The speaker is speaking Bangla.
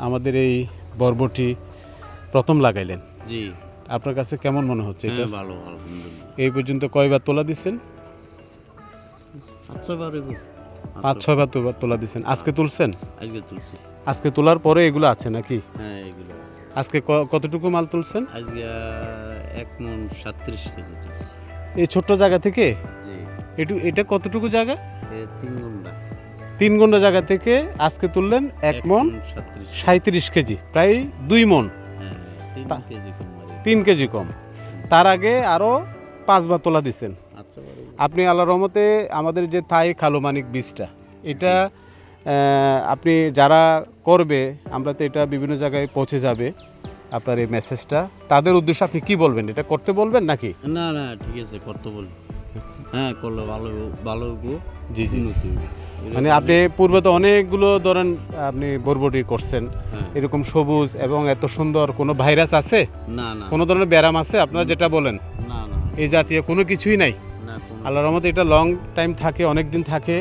আমাদের এই বরবটি প্রথম লাগাইলেন। জি। আপনার কাছে কেমন মনে হচ্ছে এটা? হ্যাঁ ভালো আলহামদুলিল্লাহ। এই পর্যন্ত কয়বার তোলা দিচ্ছেন পাঁচ ছয়বার তোলা- তোলা দিচ্ছেন আজকে তুলছেন? আজকে তুলছি। আজকে তোলার পরে এগুলো আছে নাকি? হ্যাঁ এগুলো আছে। আজকে ক- কতটুকু মাল তুলছেন? আজকে এক মন সাতত্রিশ কেজি তুলছি। এই ছোট্ট জায়গা থেকে? জি। এটু এটা কতটুকু জায়গা? তিন ঘণ্টা। তিন ঘণ্টা জায়গা থেকে আজকে তুললেন এক মন সাঁত্রিশ কেজি। প্রায় দুই মন হ্যাঁ তিন কেজি কম তার আগে আরও পাঁচবার তোলা দিচ্ছেন আচ্ছা। আপনি আল্লাহ রহমতে আমাদের যে থাই খালুমানিক বীজটা এটা আপনি যারা করবে আমরা তো এটা বিভিন্ন জায়গায় পৌঁছে যাবে আপনার এই মেসেজটা তাদের উদ্দেশ্যে আপনি কি বলবেন? এটা করতে বলবেন নাকি? না না ঠিক আছে করতে বল হ্যাঁ করলে ভালো ভালো গো জি জি। নতুন মানে আপনি পূর্বে তো অনেকগুলো ধরেন আপনি বরবটি করছেন হ্যাঁ। এরকম সবুজ এবং এত সুন্দর কোনো ভাইরাস আছে? না না। কোনো ধরনের ব্যারাম আছে? আপনারা যেটা বলেন। না না। এই জাতীয় কোনো কিছুই নাই? আল্লাহ রহমতে এটা লং টাইম থাকে অনেক দিন থাকে।